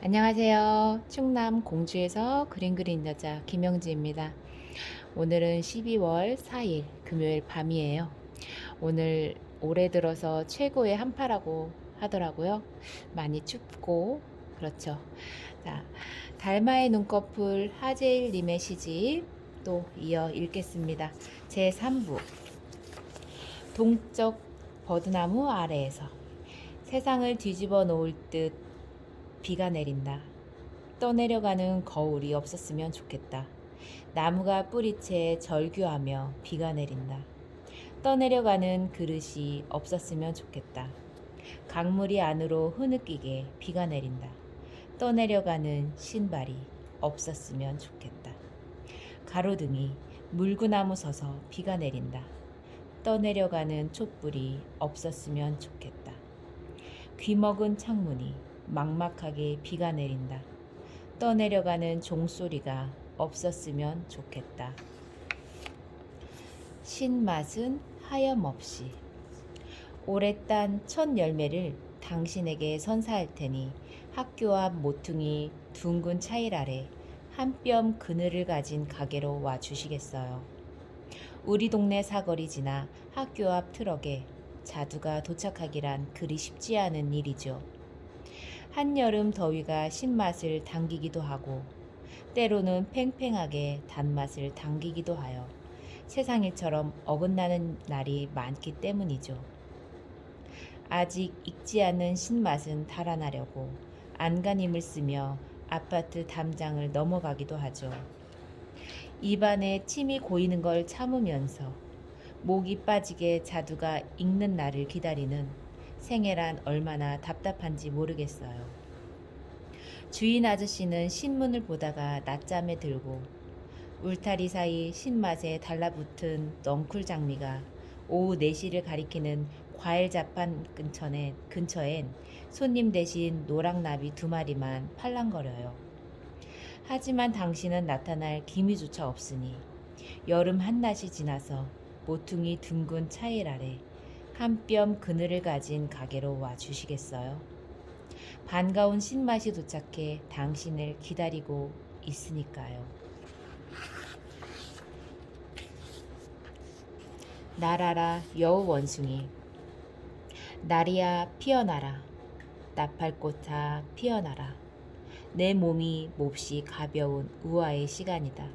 안녕하세요. 충남 공주에서 그림 그린 여자 김영지입니다. 오늘은 12월 4일 금요일 밤이에요. 오늘 올해 들어서 최고의 한파라고 하더라고요. 많이 춥고 그렇죠. 자, 달마의 눈꺼풀 하재일 님의 시집 또 이어 읽겠습니다. 제 3부 동쪽 버드나무 아래에서 세상을 뒤집어 놓을 듯 비가 내린다. 떠내려가는 거울이 없었으면 좋겠다. 나무가 뿌리채 절규하며 비가 내린다. 떠내려가는 그릇이 없었으면 좋겠다. 강물이 안으로 흐느끼게 비가 내린다. 떠내려가는 신발이 없었으면 좋겠다. 가로등이 물구나무 서서 비가 내린다. 떠내려가는 촛불이 없었으면 좋겠다. 귀먹은 창문이 막막하게 비가 내린다. 떠내려가는 종소리가 없었으면 좋겠다. 신맛은 하염없이 딴첫 열매를 당신에게 선사할 테니 학교 앞 모퉁이 둥근 차일 아래 한 뼘 그늘을 가진 가게로 와 주시겠어요. 우리 동네 사거리 지나 학교 앞 트럭에 자두가 도착하기란 그리 쉽지 않은 일이죠. 한여름 더위가 신맛을 당기기도 하고 때로는 팽팽하게 단맛을 당기기도 하여 세상 일처럼 어긋나는 날이 많기 때문이죠. 아직 익지 않은 신맛은 달아나려고 안간힘을 쓰며 아파트 담장을 넘어가기도 하죠. 입안에 침이 고이는 걸 참으면서 목이 빠지게 자두가 익는 날을 기다리는 생애란 얼마나 답답한지 모르겠어요. 주인 아저씨는 신문을 보다가 낮잠에 들고 울타리 사이 신맛에 달라붙은 넝쿨 장미가 오후 4시를 가리키는 과일 자판 근처엔, 근처엔 손님 대신 노랑나비 두 마리만 팔랑거려요. 하지만 당신은 나타날 기미조차 없으니 여름 한낮이 지나서 모퉁이 둥근 차일 아래 한 뼘 그늘을 가진 가게로 와 주시겠어요? 반가운 신맛이 도착해 당신을 기다리고 있으니까요. 나라라 여우 원숭이 날이야 피어나라 나팔꽃아 피어나라 내 몸이 몹시 가벼운 우아의 시간이다.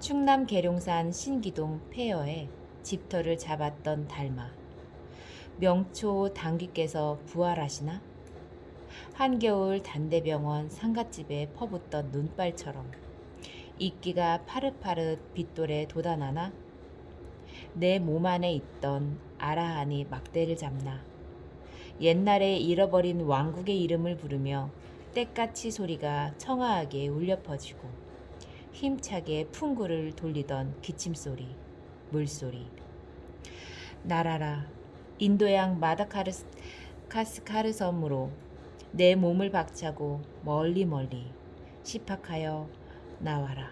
충남 계룡산 신기동 폐허에 집터를 잡았던 달마. 명초 당귀께서 부활하시나? 한겨울 단대병원 상갓집에 퍼붓던 눈발처럼 이끼가 파릇파릇 빗돌에 돋아나나? 내 몸 안에 있던 아라한이 막대를 잡나? 옛날에 잃어버린 왕국의 이름을 부르며 때까치 소리가 청아하게 울려 퍼지고 힘차게 풍구를 돌리던 기침소리, 물소리. 나라라, 인도양 마다카스카르 섬으로 내 몸을 박차고 멀리 멀리 시팍하여 나와라.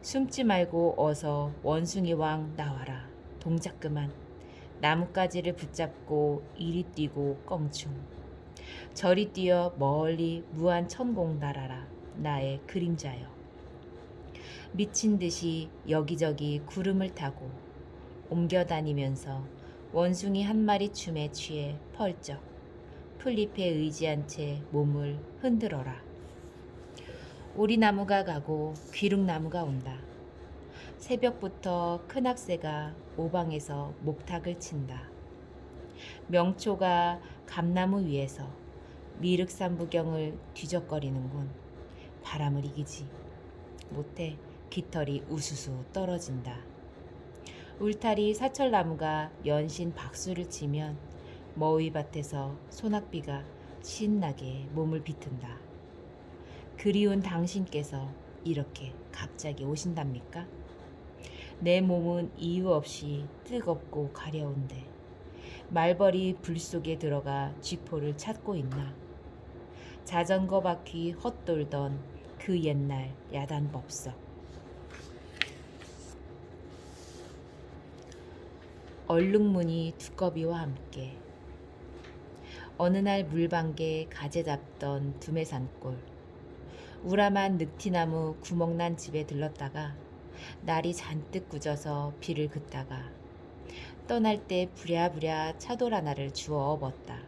숨지 말고 어서 원숭이 왕 나와라. 동작 그만. 나뭇가지를 붙잡고 이리 뛰고 껑충. 저리 뛰어 멀리 무한 천공 날아라. 나의 그림자여. 미친 듯이 여기저기 구름을 타고 옮겨 다니면서 원숭이 한 마리 춤에 취해 펄쩍 풀잎에 의지한 채 몸을 흔들어라. 오리나무가 가고 귀룩나무가 온다. 새벽부터 큰 학새가 오방에서 목탁을 친다. 명초가 감나무 위에서 미륵산 부경을 뒤적거리는군. 바람을 이기지 못해 깃털이 우수수 떨어진다. 울타리 사철나무가 연신 박수를 치면 머위 밭에서 소낙비가 신나게 몸을 비튼다. 그리운 당신께서 이렇게 갑자기 오신답니까? 내 몸은 이유 없이 뜨겁고 가려운데 말벌이 불 속에 들어가 쥐포를 찾고 있나? 자전거 바퀴 헛돌던 그 옛날 야단 법석. 얼룩무늬 두꺼비와 함께 어느 날 물방개 가재 잡던 두메산골 우람한 늑티나무 구멍난 집에 들렀다가 날이 잔뜩 굳어서 비를 긋다가 떠날 때 부랴부랴 차돌 하나를 주워 업었다.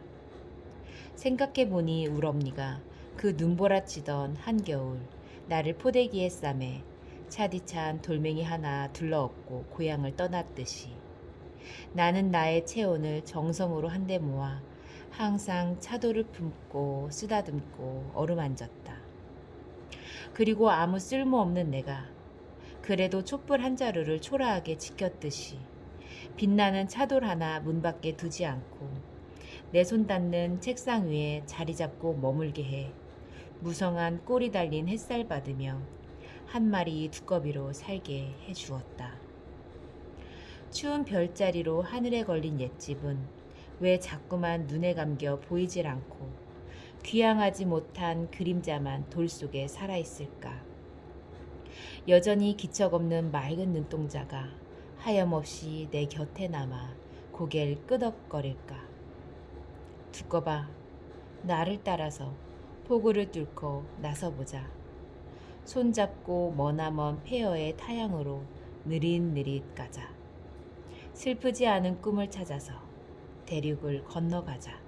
생각해보니 우엄니가 그 눈보라치던 한겨울 나를 포대기에 싸매 차디찬 돌멩이 하나 둘러엎고 고향을 떠났듯이 나는 나의 체온을 정성으로 한데 모아 항상 차돌을 품고 쓰다듬고 어루만졌다. 그리고 아무 쓸모없는 내가 그래도 촛불 한 자루를 초라하게 지켰듯이 빛나는 차돌 하나 문 밖에 두지 않고 내 손 닿는 책상 위에 자리 잡고 머물게 해 무성한 꼬리 달린 햇살 받으며 한 마리 두꺼비로 살게 해 주었다. 추운 별자리로 하늘에 걸린 옛집은 왜 자꾸만 눈에 감겨 보이질 않고 귀향하지 못한 그림자만 돌 속에 살아있을까? 여전히 기척 없는 맑은 눈동자가 하염없이 내 곁에 남아 고개를 끄덕거릴까? 두꺼봐, 나를 따라서 포구를 뚫고 나서보자. 손잡고 머나먼 폐허의 타양으로 느릿느릿 가자. 슬프지 않은 꿈을 찾아서 대륙을 건너가자.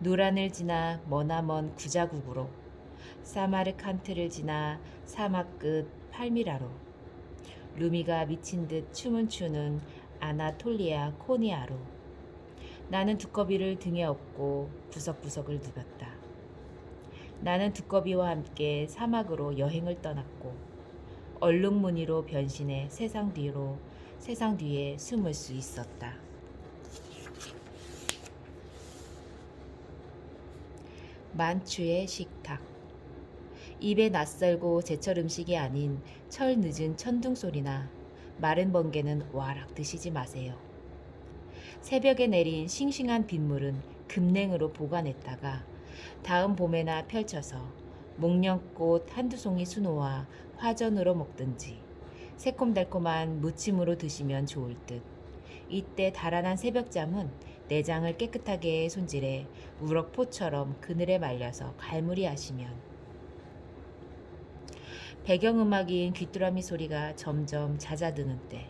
노란을 지나 머나먼 구자국으로 사마르칸트를 지나 사막 끝 팔미라로 루미가 미친 듯 춤을 추는 아나톨리아 코니아로 나는 두꺼비를 등에 업고 구석구석을 누볐다. 나는 두꺼비와 함께 사막으로 여행을 떠났고 얼룩무늬로 변신해 세상 뒤로 세상 뒤에 숨을 수 있었다. 만추의 식탁 입에 낯설고 제철 음식이 아닌 철 늦은 천둥 소리나 마른 번개는 와락 드시지 마세요. 새벽에 내린 싱싱한 빗물은 금냉으로 보관했다가 다음 봄에나 펼쳐서 목련꽃 한두 송이 수놓아 화전으로 먹든지 새콤달콤한 무침으로 드시면 좋을 듯. 이때 달아난 새벽잠은 내장을 깨끗하게 손질해 우럭포처럼 그늘에 말려서 갈무리 하시면 배경음악인 귀뚜라미 소리가 점점 잦아드는 때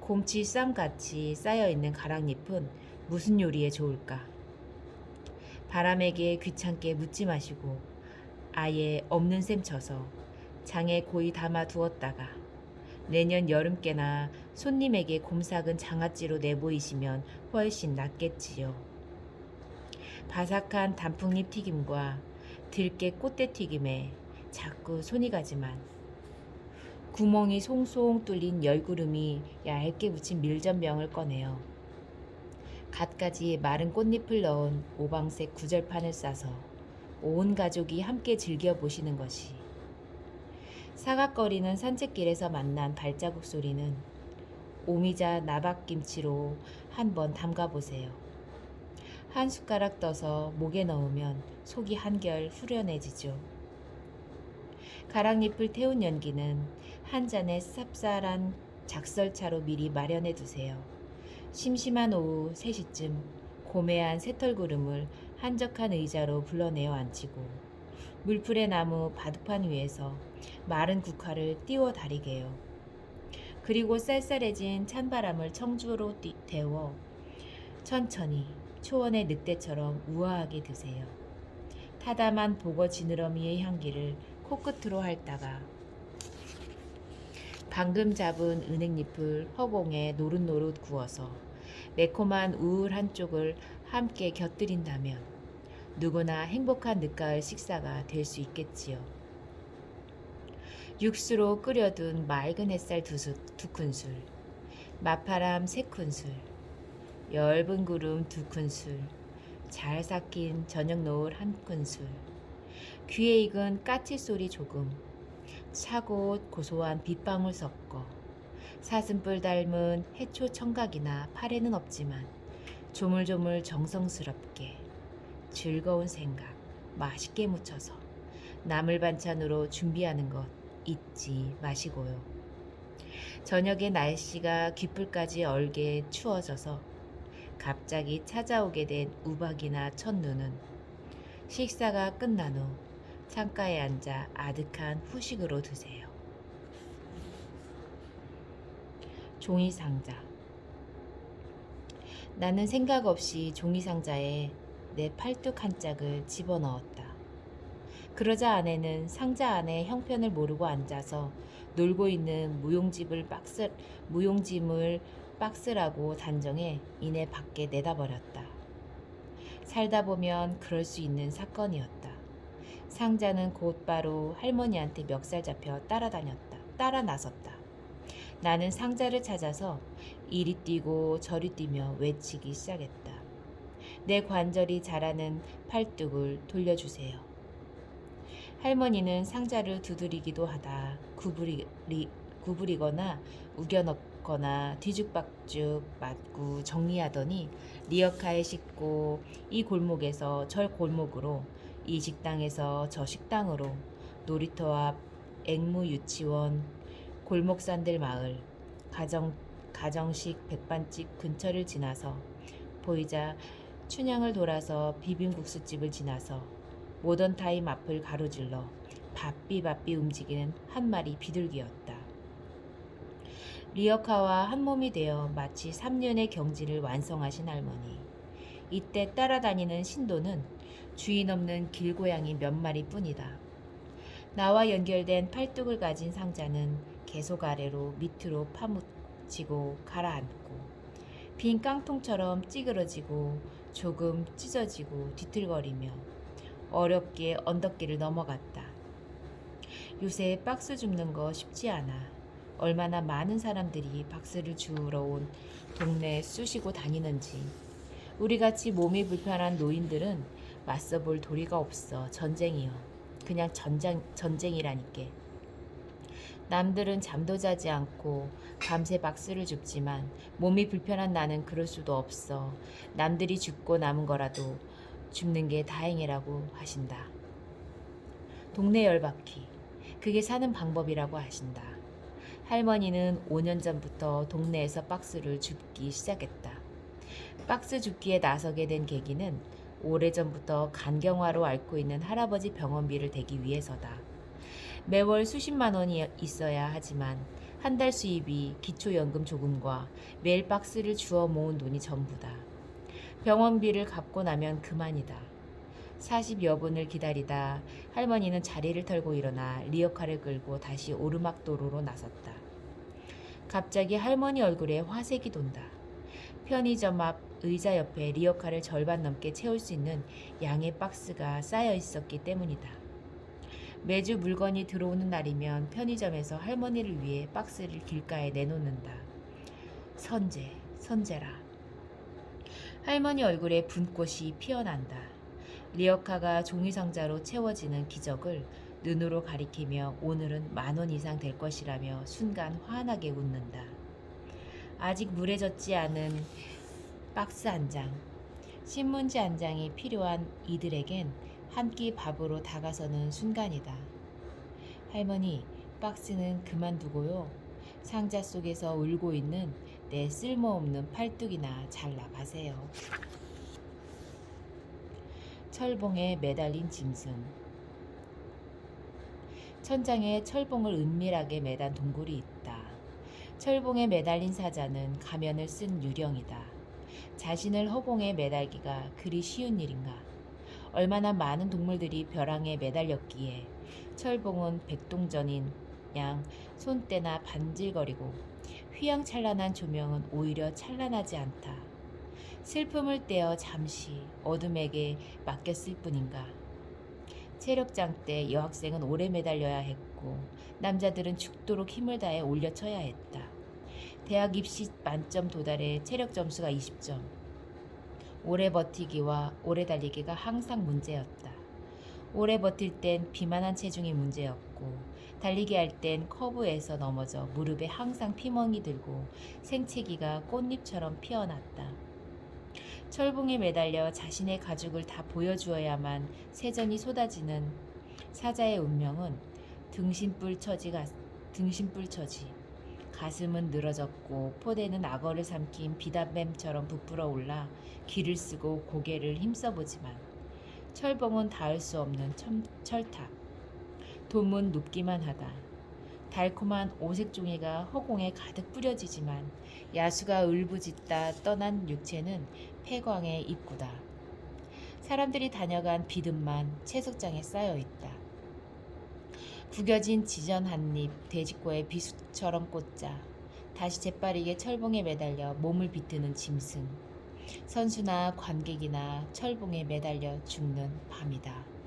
곰치 쌈같이 쌓여있는 가랑잎은 무슨 요리에 좋을까? 바람에게 귀찮게 묻지 마시고 아예 없는 셈 쳐서 장에 고이 담아 두었다가 내년 여름께나 손님에게 곰삭은 장아찌로 내보이시면 훨씬 낫겠지요. 바삭한 단풍잎 튀김과 들깨 꽃대 튀김에 자꾸 손이 가지만 구멍이 송송 뚫린 열구름이 얇게 붙인 밀전병을 꺼내어 갖가지 마른 꽃잎을 넣은 오방색 구절판을 싸서 온 가족이 함께 즐겨 보시는 것이 사각거리는 산책길에서 만난 발자국 소리는 오미자 나박김치로 한번 담가보세요. 한 숟가락 떠서 목에 넣으면 속이 한결 후련해지죠. 가랑잎을 태운 연기는 한 잔의 쌉쌀한 작설차로 미리 마련해 두세요. 심심한 오후 3시쯤 고매한 새털구름을 한적한 의자로 불러내어 앉히고 물풀의 나무 바둑판 위에서 마른 국화를 띄워 다리게요. 그리고 쌀쌀해진 찬바람을 청주로 띠, 데워 천천히 초원의 늑대처럼 우아하게 드세요. 타담한 보거 지느러미의 향기를 코끝으로 핥다가 방금 잡은 은행잎을 허공에 노릇노릇 구워서 매콤한 우울 한쪽을 함께 곁들인다면 누구나 행복한 늦가을 식사가 될 수 있겠지요. 육수로 끓여둔 맑은 햇살 두, 수, 두 큰술, 마파람 세 큰술, 엷은 구름 두 큰술, 잘 삭힌 저녁 노을 한 큰술, 귀에 익은 까치 소리 조금, 차고 고소한 빗방울 섞어 사슴뿔 닮은 해초 청각이나 팔에는 없지만 조물조물 정성스럽게 즐거운 생각 맛있게 묻혀서 나물 반찬으로 준비하는 것 잊지 마시고요. 저녁에 날씨가 귓불까지 얼게 추워져서 갑자기 찾아오게 된 우박이나 첫눈은 식사가 끝난 후 창가에 앉아 아득한 후식으로 드세요. 종이 상자. 나는 생각 없이 종이 상자에 내 팔뚝 한 짝을 집어넣었다. 그러자 아내는 상자 안에 형편을 모르고 앉아서 놀고 있는 무용집을 박스 무용짐을 박스라고 단정해 이내 밖에 내다버렸다. 살다 보면 그럴 수 있는 사건이었다. 상자는 곧바로 할머니한테 멱살 잡혀 따라다녔다. 따라 나섰다. 나는 상자를 찾아서 이리 뛰고 저리 뛰며 외치기 시작했다. 내 관절이 자라는 팔뚝을 돌려주세요. 할머니는 상자를 두드리기도 하다. 구부리, 구부리거나 우겨넣거나 뒤죽박죽 맞고 정리하더니 리어카에 싣고 이 골목에서 저 골목으로 이 식당에서 저 식당으로 놀이터 앞 앵무 유치원 골목산들 마을 가정 가정식 백반집 근처를 지나서 보이자 춘향을 돌아서 비빔국수집을 지나서 모던 타임 앞을 가로질러 바삐바삐 움직이는 한 마리 비둘기였다. 리어카와 한 몸이 되어 마치 3년의 경지를 완성하신 할머니. 이때 따라다니는 신도는 주인 없는 길고양이 몇 마리 뿐이다. 나와 연결된 팔뚝을 가진 상자는 계속 아래로 밑으로 파묻히고 가라앉고 빈 깡통처럼 찌그러지고 조금 찢어지고 뒤틀거리며 어렵게 언덕길을 넘어갔다. 요새 박스 줍는 거 쉽지 않아. 얼마나 많은 사람들이 박스를 주우러 온 동네에 쑤시고 다니는지. 우리같이 몸이 불편한 노인들은 맞서 볼 도리가 없어. 전쟁이요. 그냥 전쟁, 전쟁이라니께. 남들은 잠도 자지 않고 밤새 박스를 줍지만 몸이 불편한 나는 그럴 수도 없어. 남들이 죽고 남은 거라도 줍는 게 다행이라고 하신다. 동네 열받기. 그게 사는 방법이라고 하신다. 할머니는 5년 전부터 동네에서 박스를 줍기 시작했다. 박스 줍기에 나서게 된 계기는 오래전부터 간경화로 앓고 있는 할아버지 병원비를 대기 위해서다. 매월 수십만 원이 있어야 하지만 한 달 수입이 기초연금 조금과 매일 박스를 주워 모은 돈이 전부다. 병원비를 갚고 나면 그만이다. 40여 분을 기다리다 할머니는 자리를 털고 일어나 리어카를 끌고 다시 오르막도로로 나섰다. 갑자기 할머니 얼굴에 화색이 돈다. 편의점 앞 의자 옆에 리어카를 절반 넘게 채울 수 있는 양의 박스가 쌓여 있었기 때문이다. 매주 물건이 들어오는 날이면 편의점에서 할머니를 위해 박스를 길가에 내놓는다. 선제, 선제라. 할머니 얼굴에 분꽃이 피어난다. 리어카가 종이 상자로 채워지는 기적을 눈으로 가리키며 오늘은 만 원 이상 될 것이라며 순간 환하게 웃는다. 아직 물에 젖지 않은 박스 한 장, 신문지 한 장이 필요한 이들에겐 한 끼 밥으로 다가서는 순간이다. 할머니, 박스는 그만두고요. 상자 속에서 울고 있는 내 쓸모없는 팔뚝이나 잘라 가세요. 철봉에 매달린 짐승. 천장에 철봉을 은밀하게 매단 동굴이 있다. 철봉에 매달린 사자는 가면을 쓴 유령이다. 자신을 허공에 매달기가 그리 쉬운 일인가? 얼마나 많은 동물들이 벼랑에 매달렸기에 철봉은 백동전인 양 손때나 반질거리고 휘황찬란한 조명은 오히려 찬란하지 않다. 슬픔을 떼어 잠시 어둠에게 맡겼을 뿐인가. 체력장 때 여학생은 오래 매달려야 했고 남자들은 죽도록 힘을 다해 올려쳐야 했다. 대학 입시 만점 도달에 체력 점수가 20점. 오래 버티기와 오래 달리기가 항상 문제였다. 오래 버틸 땐 비만한 체중이 문제였고 달리기 할 땐 커브에서 넘어져 무릎에 항상 피멍이 들고 생채기가 꽃잎처럼 피어났다. 철봉에 매달려 자신의 가죽을 다 보여주어야만 세전이 쏟아지는 사자의 운명은 등신불 처지 가 등신불 처지 가슴은 늘어졌고 포대는 악어를 삼킨 비단뱀처럼 부풀어 올라 귀를 쓰고 고개를 힘써보지만 철봉은 닿을 수 없는 첨, 철탑 돔은 눕기만 하다 달콤한 오색 종이가 허공에 가득 뿌려지지만 야수가 울부짖다 떠난 육체는 폐광의 입구다 사람들이 다녀간 비듬만 채석장에 쌓여 있다. 구겨진 지전 한 입 돼지꼬에 비수처럼 꽂자 다시 재빠르게 철봉에 매달려 몸을 비트는 짐승 선수나 관객이나 철봉에 매달려 죽는 밤이다.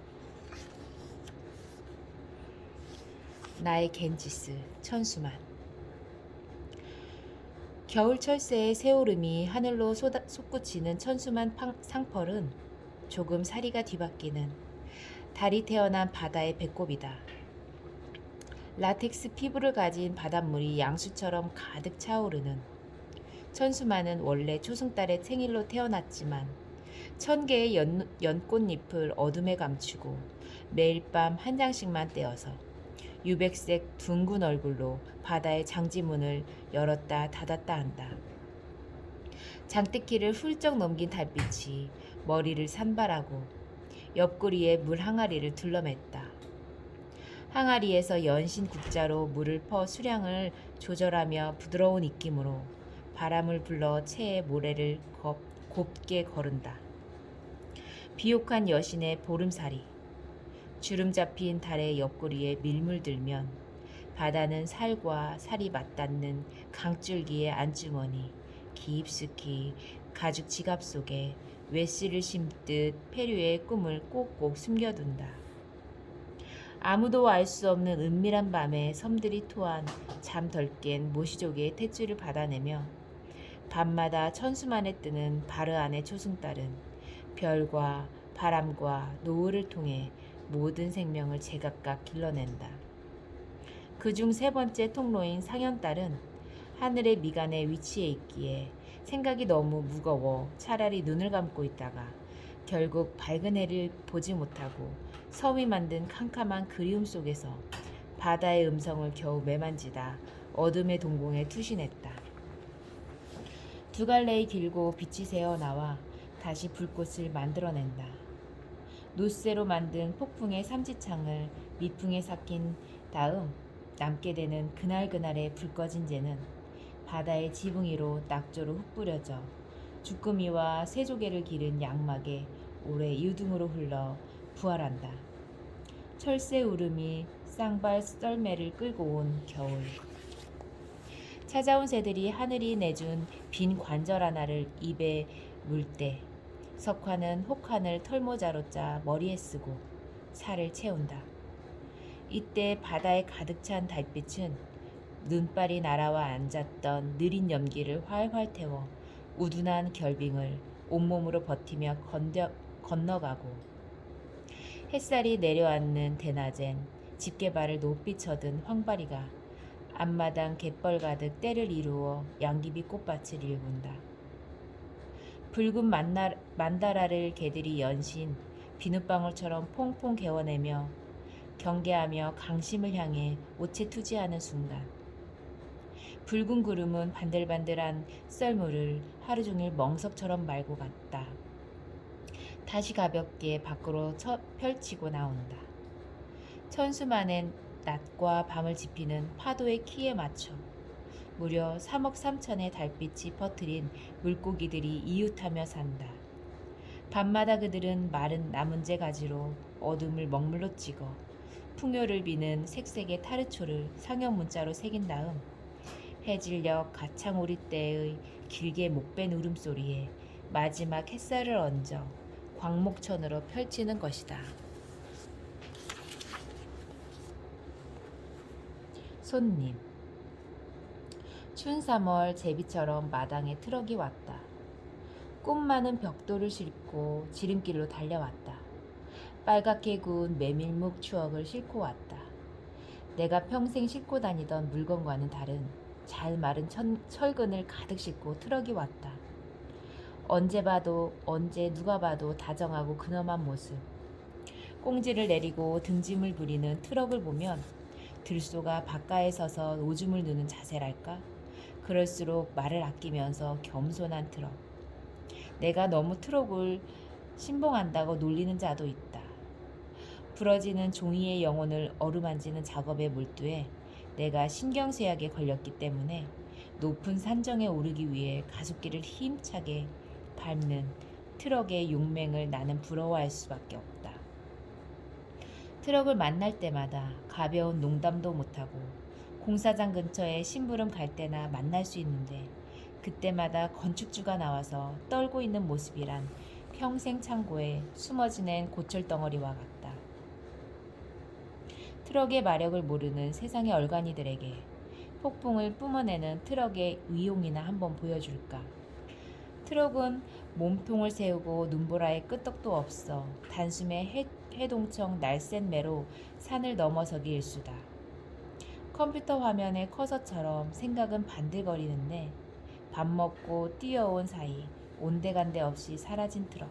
나의 겐지스 천수만 겨울 철새의 새오름이 하늘로 쏟아, 솟구치는 천수만 팡, 상펄은 조금 사리가 뒤바뀌는 달이 태어난 바다의 배꼽이다. 라텍스 피부를 가진 바닷물이 양수처럼 가득 차오르는 천수만은 원래 초승달의 생일로 태어났지만 천 개의 연, 연꽃잎을 어둠에 감추고 매일 밤 한 장씩만 떼어서 유백색 둥근 얼굴로 바다의 장지문을 열었다 닫았다 한다. 장대키를 훌쩍 넘긴 달빛이 머리를 산발하고 옆구리에 물 항아리를 둘러맸다. 항아리에서 연신 국자로 물을 퍼 수량을 조절하며 부드러운 입김으로 바람을 불러 체의 모래를 겁, 곱게 거른다. 비옥한 여신의 보름살이 주름 잡힌 달의 옆구리에 밀물들면 바다는 살과 살이 맞닿는 강줄기의 안주머니 깊숙이 가죽 지갑 속에 외씨를 심듯 페류의 꿈을 꼭꼭 숨겨둔다. 아무도 알 수 없는 은밀한 밤에 섬들이 토한 잠 덜 깬 모시족의 탯줄을 받아내며 밤마다 천수만에 뜨는 바르 안의 초승달은 별과 바람과 노을을 통해 모든 생명을 제각각 길러낸다. 그 중 세 번째 통로인 상현달은 하늘의 미간에 위치해 있기에 생각이 너무 무거워 차라리 눈을 감고 있다가 결국 밝은 해를 보지 못하고 섬이 만든 캄캄한 그리움 속에서 바다의 음성을 겨우 매만지다 어둠의 동공에 투신했다. 두 갈래의 길고 빛이 새어 나와 다시 불꽃을 만들어낸다. 노쇠로 만든 폭풍의 삼지창을 미풍에 삭힌 다음 남게 되는 그날그날의 불 꺼진 재는 바다의 지붕이로 낙조로 흙 뿌려져 주꾸미와 새조개를 기른 양막에 오래 유등으로 흘러 부활한다. 철새 울음이 쌍발 썰매를 끌고 온 겨울. 찾아온 새들이 하늘이 내준 빈 관절 하나를 입에 물 때 석화는 혹한을 털모자로 짜 머리에 쓰고 살을 채운다. 이때 바다에 가득 찬 달빛은 눈발이 날아와 앉았던 느린 연기를 활활 태워 우둔한 결빙을 온몸으로 버티며 건져, 건너가고 햇살이 내려앉는 대낮엔 집게발을 높이 쳐든 황바리가 앞마당 갯벌 가득 때를 이루어 양귀비 꽃밭을 일군다. 붉은 만나, 만다라를 개들이 연신 비눗방울처럼 퐁퐁 개워내며 경계하며 강심을 향해 오체 투지하는 순간 붉은 구름은 반들반들한 썰물을 하루 종일 멍석처럼 말고 갔다. 다시 가볍게 밖으로 처, 펼치고 나온다. 천수만엔 낮과 밤을 지피는 파도의 키에 맞춰 무려 3억 3천의 달빛이 퍼뜨린 물고기들이 이웃하며 산다. 밤마다 그들은 마른 나문재 가지로 어둠을 먹물로 찍어 풍요를 비는 색색의 타르초를 상형 문자로 새긴 다음 해질녘 가창오리 때의 길게 목밴 울음소리에 마지막 햇살을 얹어 광목천으로 펼치는 것이다. 손님 춘 3월 제비처럼 마당에 트럭이 왔다. 꽃 많은 벽돌을 싣고 지름길로 달려왔다. 빨갛게 구운 메밀묵 추억을 싣고 왔다. 내가 평생 싣고 다니던 물건과는 다른 잘 마른 천, 철근을 가득 싣고 트럭이 왔다. 언제 봐도 언제 누가 봐도 다정하고 근엄한 모습. 꽁지를 내리고 등짐을 부리는 트럭을 보면 들소가 바깥에 서서 오줌을 누는 자세랄까? 그럴수록 말을 아끼면서 겸손한 트럭. 내가 너무 트럭을 신봉한다고 놀리는 자도 있다. 부러지는 종이의 영혼을 어루만지는 작업에 몰두해 내가 신경쇠약에 걸렸기 때문에 높은 산정에 오르기 위해 가속기를 힘차게 밟는 트럭의 용맹을 나는 부러워할 수밖에 없다. 트럭을 만날 때마다 가벼운 농담도 못하고 공사장 근처에 심부름 갈 때나 만날 수 있는데 그때마다 건축주가 나와서 떨고 있는 모습이란 평생 창고에 숨어 지낸 고철 덩어리와 같다. 트럭의 마력을 모르는 세상의 얼간이들에게 폭풍을 뿜어내는 트럭의 위용이나 한번 보여줄까. 트럭은 몸통을 세우고 눈보라에 끄떡도 없어 단숨에 해, 해동청 날쌘 매로 산을 넘어서기 일수다. 컴퓨터 화면의 커서처럼 생각은 반들거리는데 밥 먹고 뛰어온 사이 온데간데 없이 사라진 트럭.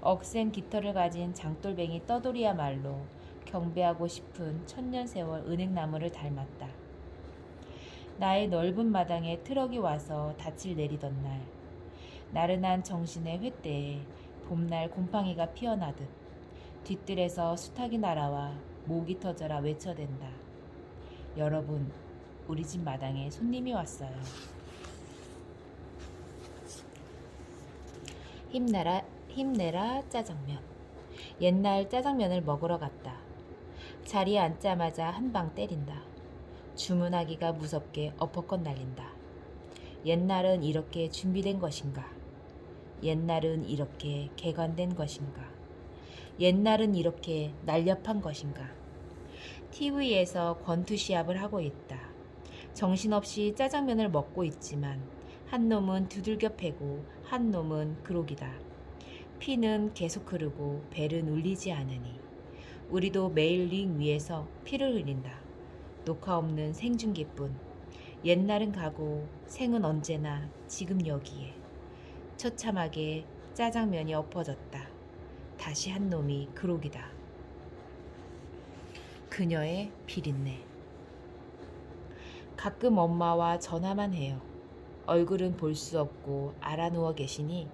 억센 깃털을 가진 장돌뱅이 떠돌이야말로 경배하고 싶은 천년 세월 은행나무를 닮았다. 나의 넓은 마당에 트럭이 와서 닻을 내리던 날, 나른한 정신의 횃대에 봄날 곰팡이가 피어나듯 뒤뜰에서 수탉이 날아와 목이 터져라 외쳐댄다. 여러분, 우리 집 마당에 손님이 왔어요. 힘내라, 힘내라 짜장면. 옛날 짜장면을 먹으러 갔다. 자리에 앉자마자 한 방 때린다. 주문하기가 무섭게 어퍼컷 날린다. 옛날은 이렇게 준비된 것인가? 옛날은 이렇게 개관된 것인가? 옛날은 이렇게 날렵한 것인가? TV에서 권투 시합을 하고 있다. 정신없이 짜장면을 먹고 있지만 한 놈은 두들겨 패고 한 놈은 그록이다. 피는 계속 흐르고 벨은 울리지 않으니 우리도 매일 링 위에서 피를 흘린다. 녹화 없는 생중계뿐. 옛날은 가고 생은 언제나 지금 여기에. 처참하게 짜장면이 엎어졌다. 다시 한 놈이 그록이다. 그녀의 비린내. 가끔 엄마와 전화만 해요. 얼굴은 볼 수 없고 알아 누워 계시니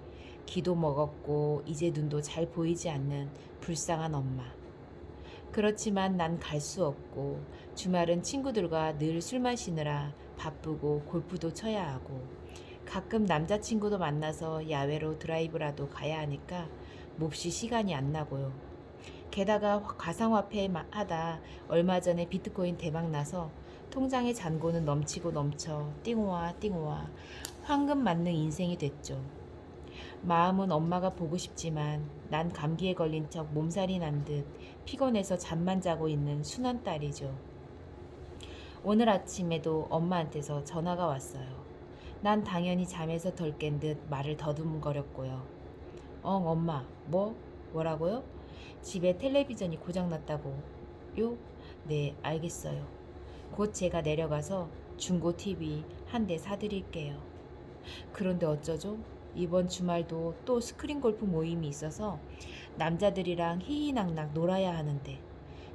기도 먹었고 이제 눈도 잘 보이지 않는 불쌍한 엄마. 그렇지만 난 갈 수 없고 주말은 친구들과 늘 술 마시느라 바쁘고 골프도 쳐야 하고 가끔 남자친구도 만나서 야외로 드라이브라도 가야 하니까 몹시 시간이 안 나고요. 게다가 가상화폐 하다 얼마 전에 비트코인 대박 나서 통장의 잔고는 넘치고 넘쳐 띵호와 띵호와 황금 맞는 인생이 됐죠. 마음은 엄마가 보고 싶지만 난 감기에 걸린 척 몸살이 난 듯 피곤해서 잠만 자고 있는 순한 딸이죠. 오늘 아침에도 엄마한테서 전화가 왔어요. 난 당연히 잠에서 덜 깬 듯 말을 더듬거렸고요. 엉 엄마 뭐? 뭐라고요? 집에 텔레비전이 고장났다고요? 네 알겠어요. 곧 제가 내려가서 중고 TV 한 대 사드릴게요. 그런데 어쩌죠? 이번 주말도 또 스크린 골프 모임이 있어서 남자들이랑 희희낙낙 놀아야 하는데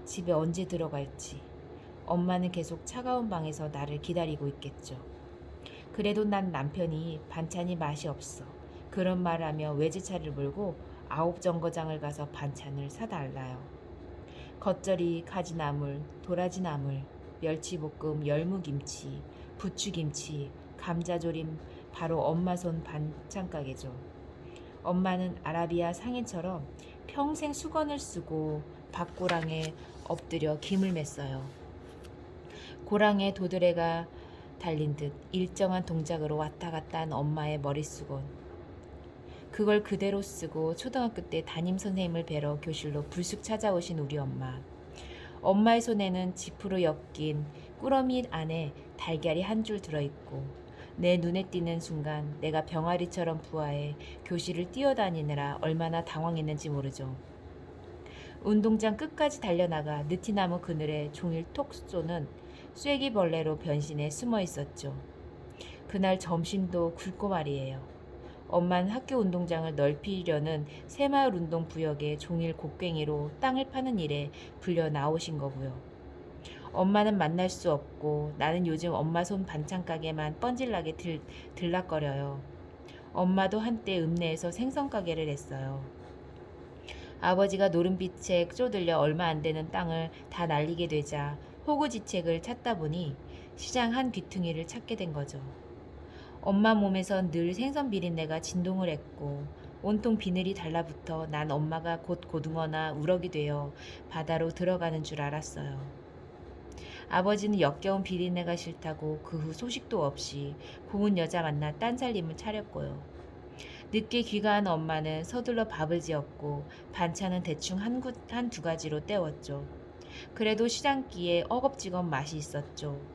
집에 언제 들어갈지 엄마는 계속 차가운 방에서 나를 기다리고 있겠죠. 그래도 난 남편이 반찬이 맛이 없어. 그런 말을 하며 외제차를 몰고 아홉 정거장을 가서 반찬을 사달라요. 겉절이, 가지나물, 도라지나물, 멸치볶음, 열무김치, 부추김치, 감자조림 바로 엄마 손 반찬 가게죠. 엄마는 아라비아 상인처럼 평생 수건을 쓰고 밭고랑에 엎드려 김을 맸어요. 고랑에 도드레가 달린 듯 일정한 동작으로 왔다 갔다 한 엄마의 머릿수건. 그걸 그대로 쓰고 초등학교 때 담임 선생님을 뵈러 교실로 불쑥 찾아오신 우리 엄마. 엄마의 손에는 지프로 엮인 꾸러미 안에 달걀이 한 줄 들어있고 내 눈에 띄는 순간 내가 병아리처럼 부하해 교실을 뛰어다니느라 얼마나 당황했는지 모르죠. 운동장 끝까지 달려나가 느티나무 그늘에 종일 톡 쏘는 쐐기벌레로 변신해 숨어 있었죠. 그날 점심도 굵고 말이에요. 엄만 학교 운동장을 넓히려는 새마을 운동 부역의 종일 곡괭이로 땅을 파는 일에 불려 나오신 거고요. 엄마는 만날 수 없고 나는 요즘 엄마 손 반찬 가게만 뻔질나게 들, 들락거려요. 엄마도 한때 읍내에서 생선 가게를 했어요. 아버지가 노름빛에 쪼들려 얼마 안 되는 땅을 다 날리게 되자 호구지책을 찾다 보니 시장 한 귀퉁이를 찾게 된 거죠. 엄마 몸에선 늘 생선 비린내가 진동을 했고 온통 비늘이 달라붙어 난 엄마가 곧 고등어나 우럭이 되어 바다로 들어가는 줄 알았어요. 아버지는 역겨운 비린내가 싫다고 그 후 소식도 없이 고운 여자 만나 딴 살림을 차렸고요. 늦게 귀가한 엄마는 서둘러 밥을 지었고 반찬은 대충 한두 가지로 때웠죠. 그래도 시장기에 어겁지건 맛이 있었죠.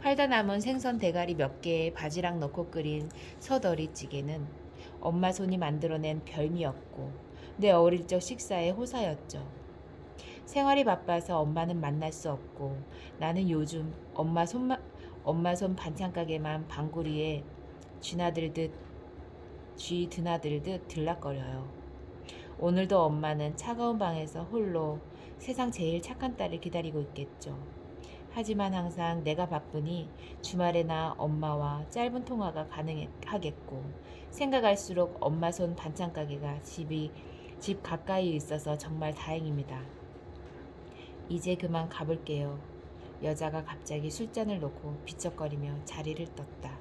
팔다 남은 생선 대가리 몇 개에 바지락 넣고 끓인 서더리 찌개는 엄마 손이 만들어낸 별미였고 내 어릴 적 식사의 호사였죠. 생활이 바빠서 엄마는 만날 수 없고 나는 요즘 엄마 손 엄마 손 반찬 가게만 방구리에 쥐나들듯 쥐 드나들듯 들락거려요. 오늘도 엄마는 차가운 방에서 홀로 세상 제일 착한 딸을 기다리고 있겠죠. 하지만 항상 내가 바쁘니 주말에나 엄마와 짧은 통화가 가능하겠고 생각할수록 엄마 손 반찬 가게가 집이 집 가까이 있어서 정말 다행입니다. 이제 그만 가볼게요. 여자가 갑자기 술잔을 놓고 비쩍거리며 자리를 떴다.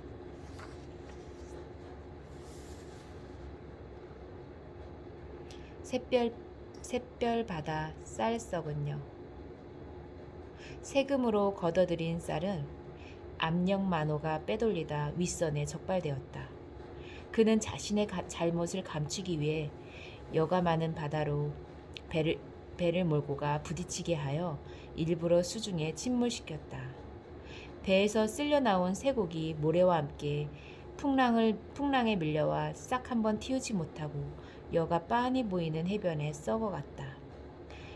샛별 샛별 바다 쌀 썩은요. 세금으로 걷어들인 쌀은 압력 만호가 빼돌리다 윗선에 적발되었다. 그는 자신의 가, 잘못을 감추기 위해 여가 많은 바다로 배를, 배를 몰고 가 부딪히게 하여 일부러 수중에 침몰시켰다. 배에서 쓸려 나온 쇠고기 모래와 함께 풍랑을 풍랑에 밀려와 싹 한번 틔우지 못하고 여가 빤히 보이는 해변에 썩어갔다.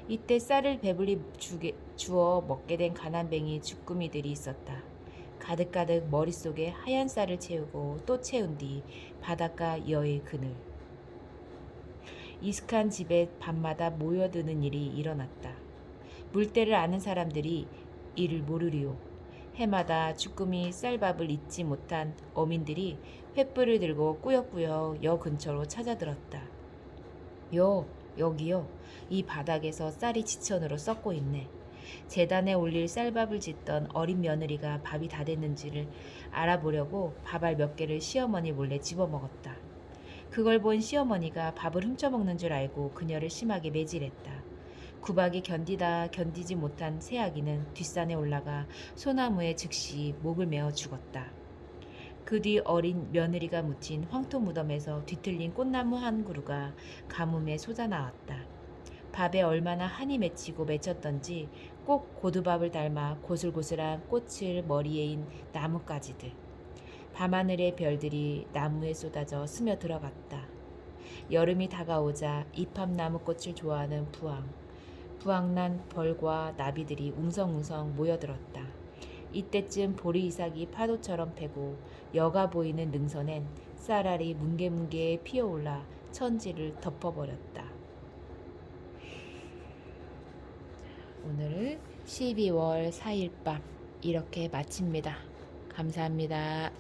이때 쌀을 배불리 주게, 주어 먹게 된 가난뱅이 주꾸미들이 있었다. 가득가득 머릿속에 하얀 쌀을 채우고 또 채운 뒤 바닷가 여의 그늘. 이슥한 집에 밤마다 모여드는 일이 일어났다. 물때를 아는 사람들이 이를 모르리요. 해마다 주꾸미 쌀밥을 잊지 못한 어민들이 횃불을 들고 꾸역꾸역 여 근처로 찾아들었다. 요, 여기요. 이 바닥에서 쌀이 지천으로 썩고 있네. 재단에 올릴 쌀밥을 짓던 어린 며느리가 밥이 다 됐는지를 알아보려고 밥알 몇 개를 시어머니 몰래 집어먹었다. 그걸 본 시어머니가 밥을 훔쳐먹는 줄 알고 그녀를 심하게 매질했다. 구박이 견디다 견디지 못한 새아기는 뒷산에 올라가 소나무에 즉시 목을 메어 죽었다. 그 뒤 어린 며느리가 묻힌 황토 무덤에서 뒤틀린 꽃나무 한 그루가 가뭄에 솟아 나왔다. 밥에 얼마나 한이 맺히고 맺혔던지 꼭 고두밥을 닮아 고슬고슬한 꽃을 머리에 인 나뭇가지들. 밤하늘의 별들이 나무에 쏟아져 스며 들어갔다. 여름이 다가오자 이팝나무 꽃을 좋아하는 부항. 부항난 벌과 나비들이 웅성웅성 모여들었다. 이때쯤 보리 이삭이 파도처럼 패고 여가 보이는 능선엔 쌀알이 뭉게뭉게 피어올라 천지를 덮어버렸다. 오늘 12월 4일 밤 이렇게 마칩니다. 감사합니다.